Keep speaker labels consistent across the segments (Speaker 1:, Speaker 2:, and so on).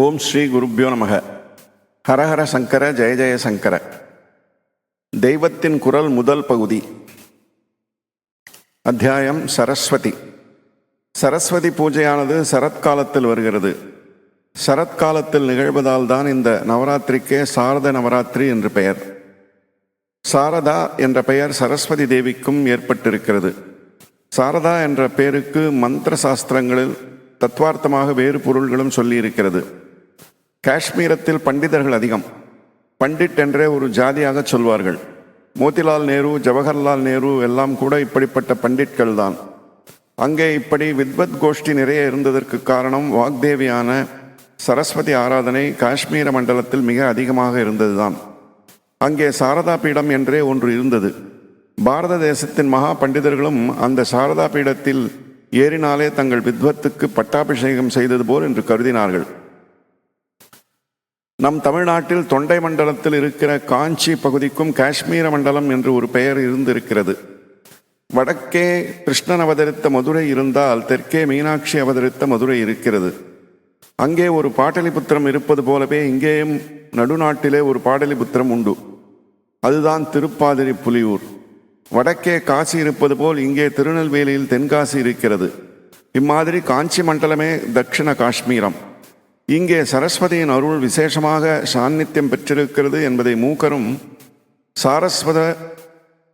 Speaker 1: ஓம் ஸ்ரீ குருப்பியோ நமக. ஹரஹர சங்கர ஜெய ஜெய சங்கர. தெய்வத்தின் குரல் முதல் பகுதி. அத்தியாயம் சரஸ்வதி. சரஸ்வதி பூஜையானது சரத்காலத்தில் வருகிறது. சரத்காலத்தில் நிகழ்வதால் தான் இந்த நவராத்திரிக்கே சாரத நவராத்திரி என்று பெயர். சாரதா என்ற பெயர் சரஸ்வதி தேவிக்கும் ஏற்பட்டிருக்கிறது. சாரதா என்ற பெயருக்கு மந்திர சாஸ்திரங்களில் தத்வார்த்தமாக வேறு பொருள்களும் சொல்லியிருக்கிறது. காஷ்மீரத்தில் பண்டிதர்கள் அதிகம். பண்டிட் என்றே ஒரு ஜாதியாக சொல்வார்கள். மோதிலால் நேரு ஜவஹர்லால் நேரு எல்லாம் கூட இப்படிப்பட்ட பண்டிட்கள் தான். அங்கே இப்படி வித்வத் கோஷ்டி நிறைய இருந்ததற்கு காரணம் வாக்தேவியான சரஸ்வதி ஆராதனை காஷ்மீர மண்டலத்தில் மிக அதிகமாக இருந்ததுதான். அங்கே சாரதா பீடம் என்றே ஒன்று இருந்தது. பாரத தேசத்தின் மகா பண்டிதர்களும் அந்த சாரதா பீடத்தில் ஏறினாலே தங்கள் வித்வத்துக்கு பட்டாபிஷேகம் செய்தது போல் என்று கருதினார்கள். நம் தமிழ்நாட்டில் தொண்டை மண்டலத்தில் இருக்கிற காஞ்சி பகுதிக்கும் காஷ்மீர மண்டலம் என்று ஒரு பெயர் இருந்திருக்கிறது. வடக்கே கிருஷ்ணன் அவதரித்த மதுரை இருந்தால் தெற்கே மீனாட்சி அவதரித்த மதுரை இருக்கிறது. அங்கே ஒரு பாடலிபுத்திரம் இருப்பது போலவே இங்கேயும் நடுநாட்டிலே ஒரு பாடலிபுத்திரம் உண்டு. அதுதான் திருப்பாதிரி புலியூர். வடக்கே காசி இருப்பது போல் இங்கே திருநெல்வேலியில் தென்காசி இருக்கிறது. இம்மாதிரி காஞ்சி மண்டலமே தட்சிண காஷ்மீரம். இங்கே சரஸ்வதியின் அருள் விசேஷமாக சாநித்தியம் பெற்றிருக்கிறது என்பதை மூக்கரும் சாரஸ்வத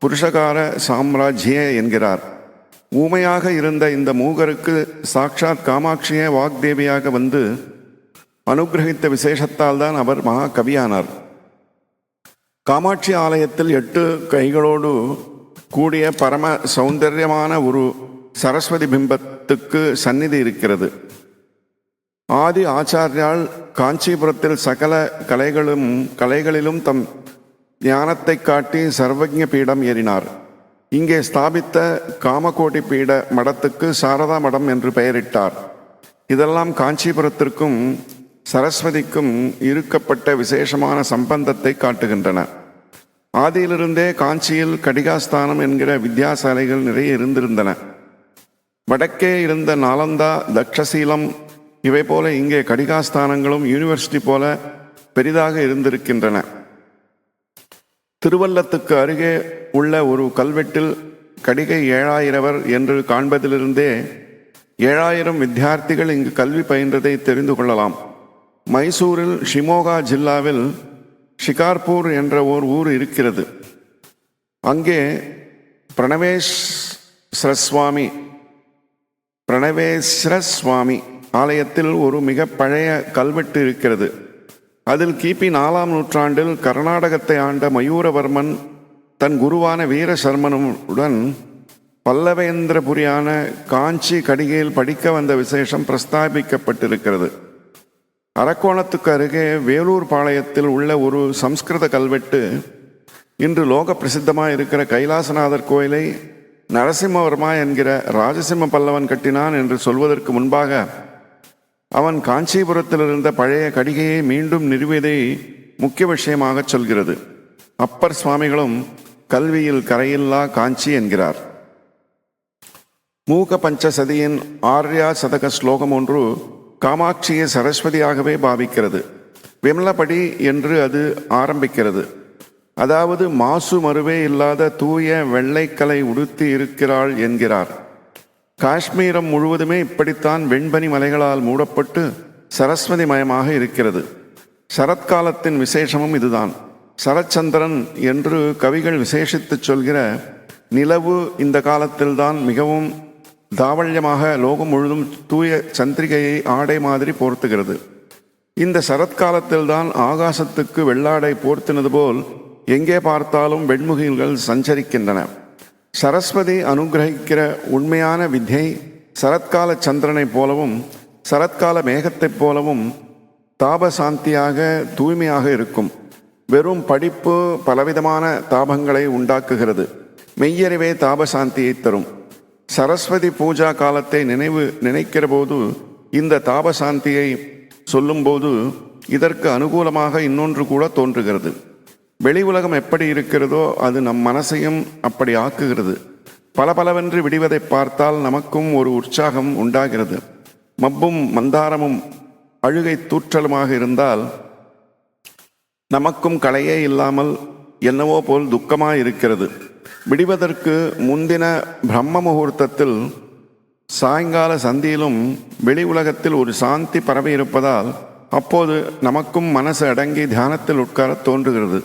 Speaker 1: புருஷகார சாம்ராஜ்ய என்கிறார். ஊமையாக இருந்த இந்த மூகருக்கு சாட்சாத் காமாட்சியே வாக்தேவியாக வந்து அனுகிரகித்த விசேஷத்தால் தான் அவர் மகா கவியானார் காமாட்சி ஆலயத்தில் எட்டு கைகளோடு கூடிய பரம சௌந்தரியமான ஒரு சரஸ்வதி பிம்பத்துக்கு சந்நிதி இருக்கிறது. ஆதி ஆச்சாரியால் காஞ்சிபுரத்தில் சகல கலைகளும் கலைகளிலும் தம் ஞானத்தை காட்டி சர்வஜ பீடம் ஏறினார். இங்கே ஸ்தாபித்த காமகோட்டி பீட மடத்துக்கு சாரதா மடம் என்று பெயரிட்டார். இதெல்லாம் காஞ்சிபுரத்திற்கும் சரஸ்வதிக்கும் இருக்கப்பட்ட விசேஷமான சம்பந்தத்தை காட்டுகின்றன. ஆதியிலிருந்தே காஞ்சியில் கடிகாஸ்தானம் என்கிற வித்யாசாலைகள் நிறைய இருந்திருந்தன. வடக்கே இருந்த நாலந்தா தக்ஷசீலம் இவை போல இங்கே கடிகாஸ்தானங்களும் யூனிவர்சிட்டி போல பெரிதாக இருந்திருக்கின்றன. திருவல்லத்துக்கு அருகே உள்ள ஒரு கல்வெட்டில் கடிகை ஏழாயிரவர் என்று காண்பதிலிருந்தே ஏழாயிரம் வித்தியார்த்திகள் இங்கு கல்வி பயின்றதை தெரிந்து கொள்ளலாம். மைசூரில் ஷிமோகா ஜில்லாவில் ஷிகார்பூர் என்ற ஓர் ஊர் இருக்கிறது. அங்கே பிரணவேஸ்வர சுவாமி பிரணவேஸ்வர சுவாமி ஆலயத்தில் ஒரு மிக பழைய கல்வெட்டு இருக்கிறது. அதில் கிபி நாலாம் நூற்றாண்டில் கர்நாடகத்தை ஆண்ட மயூரவர்மன் தன் குருவான வீரசர்மனுடன் பல்லவேந்திரபுரியான காஞ்சி கடிகையில் படிக்க வந்த விசேஷம் பிரஸ்தாபிக்கப்பட்டிருக்கிறது. அரக்கோணத்துக்கு அருகே வேலூர் பாளையத்தில் உள்ள ஒரு சம்ஸ்கிருத கல்வெட்டு இன்று லோக பிரசித்தமாக இருக்கிற கைலாசநாதர் கோயிலை நரசிம்மவர்மா என்கிற ராஜசிம்ம பல்லவன் கட்டினான் என்று சொல்வதற்கு முன்பாக அவன் காஞ்சிபுரத்தில் இருந்த பழைய கடிகையை மீண்டும் நிறுவியதை முக்கிய விஷயமாக சொல்கிறது. அப்பர் சுவாமிகளும் கல்வியில் கரையில்லா காஞ்சி என்கிறார். மூக பஞ்சசதியின் ஆர்யா சதக ஸ்லோகம் ஒன்று காமாட்சியை சரஸ்வதியாகவே பாவிக்கிறது. விமலபடி என்று அது ஆரம்பிக்கிறது. அதாவது மாசு மறுவே இல்லாத தூய வெள்ளைக்கலை உடுத்தி இருக்கிறாள் என்கிறார். காஷ்மீரம் முழுவதுமே இப்படித்தான் வெண்பனி மலைகளால் மூடப்பட்டு சரஸ்வதி மயமாக இருக்கிறது. சரத்காலத்தின் விசேஷமும் இதுதான். சரச்சந்திரன் என்று கவிகள் விசேஷித்துச் சொல்கிற நிலவு இந்த காலத்தில்தான் மிகவும் தாவல்யமாக லோகம் முழுதும் தூய சந்திரிகையை ஆடை மாதிரி போர்த்துகிறது. இந்த சரத்காலத்தில்தான் ஆகாசத்துக்கு வெள்ளாடை போர்த்தினது போல் எங்கே பார்த்தாலும் வெண்முகில்கள் சஞ்சரிக்கின்றன. சரஸ்வதி அனுகிரகிக்கிற உண்மையான வித்யை சரத்கால சந்திரனைப் போலவும் சரத்கால மேகத்தைப் போலவும் தாபசாந்தியாக தூய்மையாக இருக்கும். வெறும் படிப்பு பலவிதமான தாபங்களை உண்டாக்குகிறது. மெய்யறிவே தாபசாந்தியை தரும். சரஸ்வதி பூஜா காலத்தை நினைவு நினைக்கிற போது இந்த தாபசாந்தியை சொல்லும்போது இதற்கு அனுகூலமாக இன்னொன்று கூட தோன்றுகிறது. வெளி உலகம் எப்படி இருக்கிறதோ அது நம் மனசையும் அப்படி ஆக்குகிறது. பல பலவென்று விடுவதை பார்த்தால் நமக்கும் ஒரு உற்சாகம் உண்டாகிறது. மப்பும் மந்தாரமும் அழுகை தூற்றலுமாக இருந்தால் நமக்கும் கலையே இல்லாமல் என்னவோ போல் துக்கமாக இருக்கிறது. விடிவதற்கு முந்தின பிரம்ம முகூர்த்தத்தில் சாயங்கால சந்தியிலும் வெளி உலகத்தில் ஒரு சாந்தி பரவி இருப்பதால் அப்போது நமக்கும் மனசு அடங்கி தியானத்தில் உட்கார தோன்றுகிறது.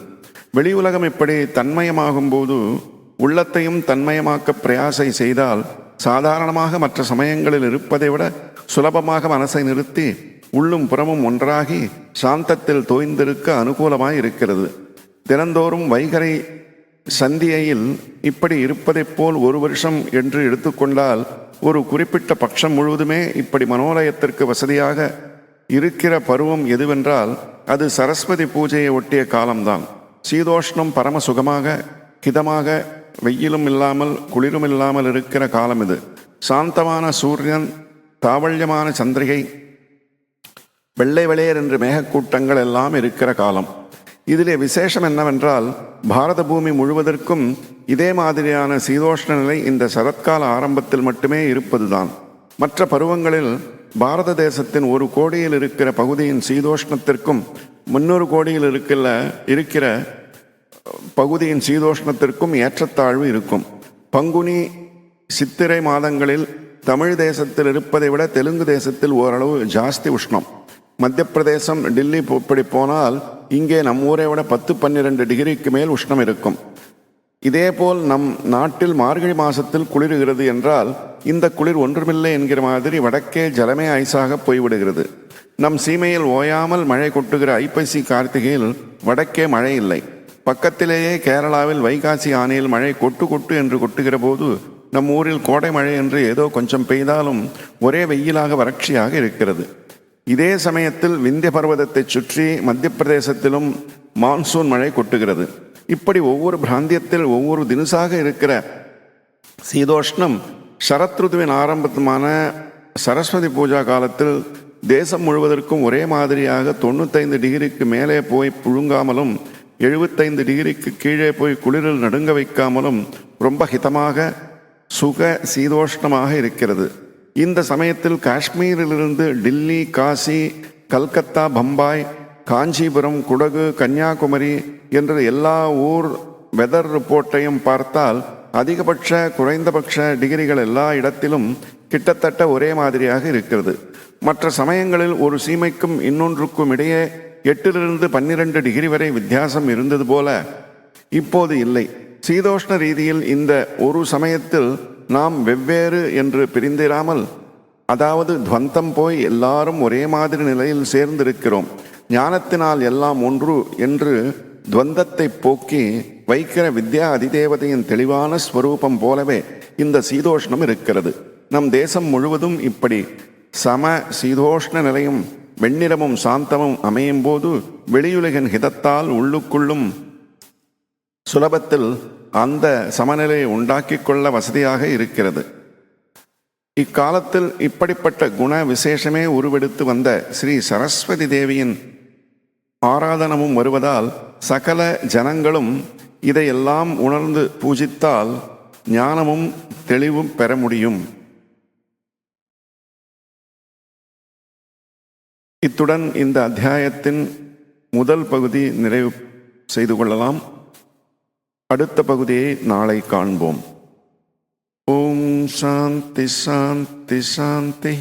Speaker 1: வெளி உலகம் இப்படி தன்மயமாகும் போது உள்ளத்தையும் தன்மயமாக்க பிரயாசை செய்தால் சாதாரணமாக மற்ற சமயங்களில் இருப்பதை விட சுலபமாக மனசை நிறுத்தி உள்ளும் புறமும் ஒன்றாகி சாந்தத்தில் தோய்ந்திருக்க அனுகூலமாய் இருக்கிறது. தினந்தோறும் வைகரை சந்தியையில் இப்படி இருப்பதைப் போல் ஒரு வருஷம் என்று எடுத்துக்கொண்டால் ஒரு குறிப்பிட்ட பட்சம் முழுவதுமே இப்படி மனோலயத்திற்கு வசதியாக இருக்கிற பருவம் எதுவென்றால் அது சரஸ்வதி பூஜையை ஒட்டிய காலம்தான். சீதோஷ்ணம் பரம சுகமாக ஹிதமாக வெயிலும் இல்லாமல் குளிரும் இல்லாமல் இருக்கிற காலம் இது. சாந்தமான சூரியன் தாவல்யமான சந்திரிகை வெள்ளை வெளியர் என்று மேகக்கூட்டங்கள் எல்லாம் இருக்கிற காலம். இதிலே விசேஷம் என்னவென்றால் பாரத பூமி முழுவதற்கும் இதே மாதிரியான சீதோஷ்ண நிலை இந்த சரத்கால ஆரம்பத்தில் மட்டுமே இருப்பதுதான். மற்ற பருவங்களில் பாரத தேசத்தின் ஒரு கோடியில் இருக்கிற பகுதியின் சீதோஷ்ணத்திற்கும் முன்னூறு கோடியில் இருக்கிற இருக்கிற பகுதியின் சீதோஷ்ணத்திற்கும் ஏற்றத்தாழ்வு இருக்கும். பங்குனி சித்திரை மாதங்களில் தமிழ் தேசத்தில் இருப்பதை விட தெலுங்கு தேசத்தில் ஓரளவு ஜாஸ்தி உஷ்ணம். மத்திய பிரதேசம் டில்லி இப்படி போனால் இங்கே நம் ஊரை விட பத்து பன்னிரெண்டு டிகிரிக்கு மேல் உஷ்ணம் இருக்கும். இதேபோல் நம் நாட்டில் மார்கழி மாதத்தில் குளிர்கிறது என்றால் இந்த குளிர் ஒன்றுமில்லை என்கிற மாதிரி வடக்கே ஜலமே ஐஸாக போய்விடுகிறது. நம் சீமையில் ஓயாமல் மழை கொட்டுகிற ஐப்பசி கார்த்திகையில் வடக்கே மழை இல்லை. பக்கத்திலேயே கேரளாவில் வைகாசி ஆணையில் மழை கொட்டு கொட்டு என்று கொட்டுகிற போது நம் ஊரில் கோடை மழை என்று ஏதோ கொஞ்சம் பெய்தாலும் ஒரே வெயிலாக வறட்சியாக இருக்கிறது. இதே சமயத்தில் விந்திய பர்வதத்தை சுற்றி மத்திய பிரதேசத்திலும் மான்சூன் மழை கொட்டுகிறது. இப்படி ஒவ்வொரு பிராந்தியத்தில் ஒவ்வொரு தினசாக இருக்கிற சீதோஷ்ணம் சரத்ருதுவின் ஆரம்பத்துமான சரஸ்வதி பூஜா காலத்தில் தேசம் முழுவதற்கும் ஒரே மாதிரியாக தொண்ணூத்தைந்து டிகிரிக்கு மேலே போய் புழுங்காமலும் எழுபத்தைந்து டிகிரிக்கு கீழே போய் குளிரில் நடுங்க வைக்காமலும் ரொம்ப ஹிதமாக சுக சீதோஷ்ணமாக இருக்கிறது. இந்த சமயத்தில் காஷ்மீரிலிருந்து டில்லி காசி கல்கத்தா பம்பாய் காஞ்சிபுரம் குடகு கன்னியாகுமரி என்ற எல்லா ஊர் வெதர் ரிப்போர்ட்டையும் பார்த்தால் அதிகபட்ச குறைந்தபட்ச டிகிரிகள் எல்லா இடத்திலும் கிட்டத்தட்ட ஒரே மாதிரியாக இருக்கிறது. மற்ற சமயங்களில் ஒரு சீமைக்கும் இன்னொன்றுக்கும் இடையே எட்டிலிருந்து பன்னிரண்டு டிகிரி வரை வித்தியாசம் இருந்தது போல இப்போது இல்லை. சீதோஷ்ண ரீதியில் இந்த ஒரு சமயத்தில் நாம் வெவ்வேறு என்று பிரிந்திராமல் அதாவது துவந்தம் போய் எல்லாரும் ஒரே மாதிரி நிலையில் சேர்ந்திருக்கிறோம். ஞானத்தினால் எல்லாம் ஒன்று என்று துவந்தத்தை போக்கி வைக்கிற வித்யா அதிதேவதையின் தெளிவான ஸ்வரூபம் போலவே இந்த சீதோஷ்ணம் இருக்கிறது. நம் தேசம் முழுவதும் இப்படி சம சீதோஷ்ண நிலையும் வெண்ணிறமும் சாந்தமும் அமையும் போது வெளியுலகின் ஹிதத்தால் உள்ளுக்குள்ளும் சுலபத்தில் அந்த சமநிலையை உண்டாக்கிக் கொள்ள வசதியாக இருக்கிறது. இக்காலத்தில் இப்படிப்பட்ட குண விசேஷமே உருவெடுத்து வந்த ஸ்ரீ சரஸ்வதி தேவியின் ஆராதனமும் வருவதால் சகல ஜனங்களும் இதையெல்லாம் உணர்ந்து பூஜித்தால் ஞானமும் தெளிவும் பெற முடியும். இத்துடன் இந்த அத்தியாயத்தின் முதல் பகுதி நிறைவு செய்து கொள்ளலாம். அடுத்த பகுதியை நாளை காண்போம். ஓம் சாந்தி சாந்தி சாந்தி.